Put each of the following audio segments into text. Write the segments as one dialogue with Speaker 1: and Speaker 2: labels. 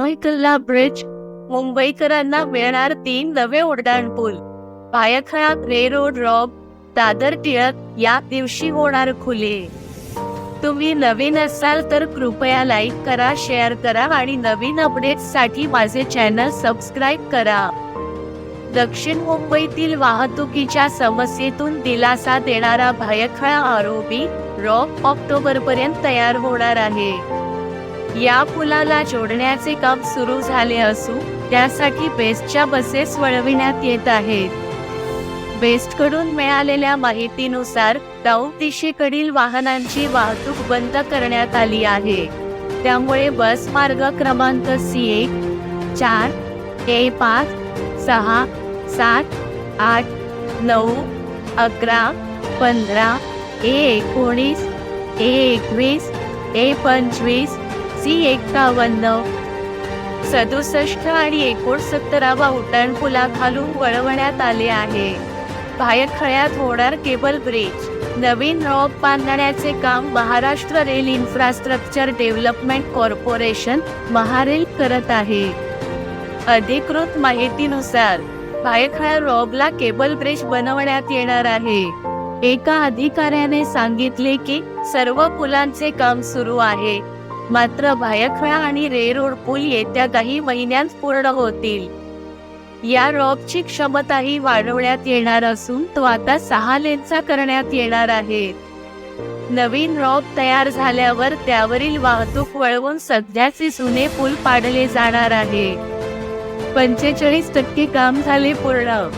Speaker 1: Byculla bridge मुंबईकरांना मिळणार तीन नवे उड्डाणपूल भायखळा रे रोड रॉब दादर टिळक या दिवशी होणार खुले. तुम्ही नवीन असाल तर कृपया लाईक करा शेअर करा आणि नवीन अपडेट्ससाठी माझे चॅनल सबस्क्राईब करा. दक्षिण मुंबईतील वाहतुकीच्या समस्येतून दिलासा देणारा भायखळा आरोपी रॉक ऑक्टोबर पर्यंत तयार होणार आहे. या पुलाला जोडण्याचे काम सुरू झाले असून त्यासाठी बेस्टच्या बसेस वळविण्यात येत आहेत. बेस्टकडून मिळालेल्या माहितीनुसार डाऊन दिशेकडील वाहनांची वाहतूक बंद करण्यात आली आहे. त्यामुळे बस मार्ग क्रमांक सी एक चार ए पाच सहा सात आठ नऊ अकरा पंधरा ए एकोणीस ए एकवीस ए पंचवीस सी एक्कावन्न सदुसष्ट आणि एकोणसत्तरावा उड्डाणपुलाखालून वळवण्यात आले आहे. भायखळ्यात होणार केबल ब्रिज. नवीन रॉब बांधण्याचे काम Maharashtra rail infrastructure development corporation MahaRail करत आहे. अधिकृत माहितीनुसार भायखळा रॉबला केबल ब्रिज बनवण्यात येणार आहे. एका अधिकाऱ्याने सांगितले की सर्व पुलांचे काम सुरू आहे. मात्र भायखळा आणि रे रोड पूल येत्या काही महिन्यात पूर्ण होतील. या रॉबची क्षमताही वाढवण्यात येणार असून तो आता सहा लेनचा करण्यात येणार आहे. नवीन रॉब तयार झाल्यावर त्यावरील वाहतूक वळवून सध्याचे जुने पूल पाडले जाणार आहे. पंचेचाळीस टक्के काम झाले पूर्ण.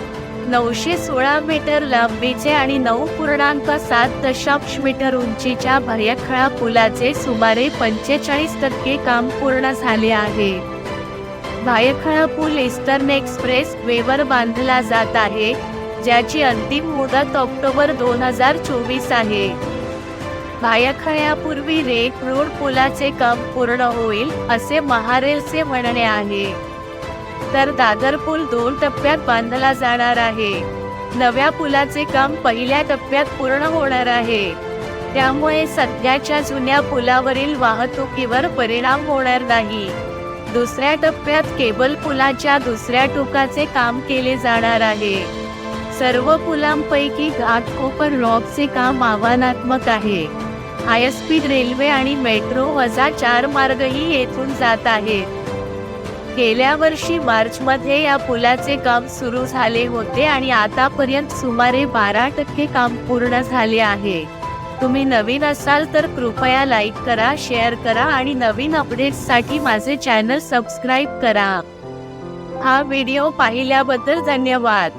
Speaker 1: नऊशे सोळा मीटर लांबीचे आणि नऊ पूर्णांक सात दशांश मीटर उंचीच्या भायखळा पुलाचे सुमारे पंचेचाळीस टक्के काम पूर्ण झाले आहे. भायखळा पूल इस्टर्न एक्सप्रेस वेवर बांधला जात आहे ज्याची अंतिम मुदत ऑक्टोबर दोन हजार चोवीस आहे. भायखळ्यापूर्वी रेक रोड पुलाचे काम पूर्ण होईल असे महारेलचे म्हणणे आहे. तर दादर पूल दोन टप्प्यात बांधला जाणार आहे. नव्या पुलाचे काम पहिल्या टप्प्यात पूर्ण होणार आहे. त्यामुळे सध्याच्या जुन्या पुलावरील वाहतुकीवर परिणाम होणार नाही. दुसऱ्या टप्प्यात केबल पुलाच्या दुसऱ्या टोकाचे काम केले जाणार आहे. सर्व पुलांपैकी घाटकोपर रॉकचे काम आव्हानात्मक आहे. हायस्पीड रेल्वे आणि मेट्रो वजा चार मार्गही येथून जात आहेत. गेल्या वर्षी मार्च मध्ये या पुलाचे काम सुरू झाले होते आणि आतापर्यंत सुमारे बारा टक्के काम पूर्ण झाले आहे. तुम्ही नवीन असाल तर कृपया लाईक करा शेअर करा आणि नवीन अपडेट्ससाठी माझे चॅनल सबस्क्राईब करा. हा व्हिडिओ पाहिल्याबद्दल धन्यवाद.